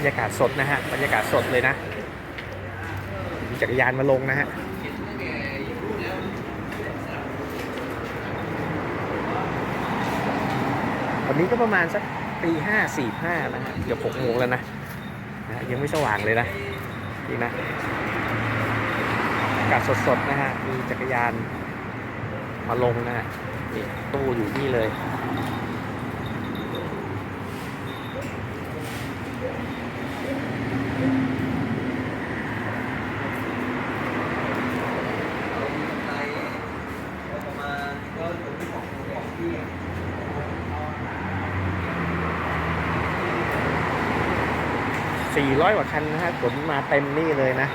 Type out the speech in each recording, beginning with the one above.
รรยากาศสดนะฮะบรรยากาศสดเลยนะมีจักรยานมาลงนะฮะวันนี้ก็ประมาณสักตีห้าสี่ห้านะฮะเกือบหกโมงแล้วนะนะฮะยังไม่สว่างเลยนะนี่นะอากาศสดๆนะฮะมีจักรยานมาลงนะฮะนี่ตู้อยู่นี่เลย 400 กว่าคันนะฮะขนมาเต็มนี่เลยนะ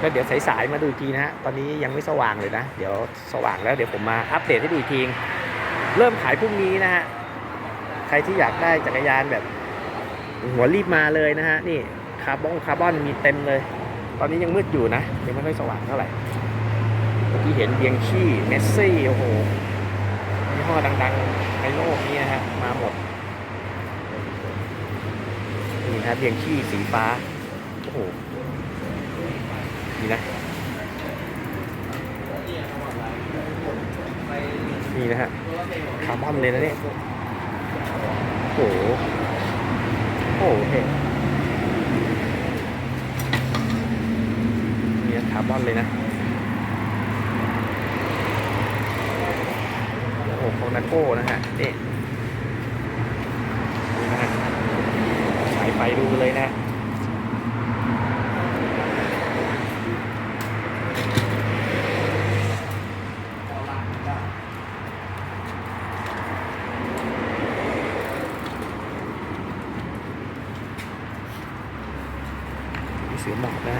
ก็เดี๋ยวสายๆมาดูอีกทีนะฮะ ตอนนี้ยังไม่สว่างเลยนะ เดี๋ยวสว่างแล้วเดี๋ยวผมมาอัปเดตให้ดูอีกที เริ่มขายพรุ่งนี้นะฮะ ใครที่อยากได้จักรยานแบบ หัวรีบมาเลยนะฮะ นี่คาร์บอนคาร์บอนมีเต็มเลย ตอนนี้ยังมืดอยู่นะ ยังไม่ค่อยสว่างเท่าไหร่เมื่อกี้เห็นเบียงชี่เมสซี่ โอ้โห ยี่ห้อดังๆในโลกนี้นะฮะมาหมดนี่นะเบียงขี้สีฟ้า โอ้โหนี่นะ นี่นะฮะคาร์บอนเลยนะเนี่ย โอ้โห โอ้โหเห็นนี่นะคาร์บอนเลยนะ โอ้โห ของนาโก้นะฮะนี่นี่นะฮะฉายไฟดูเลยนะเสือหมอบนะ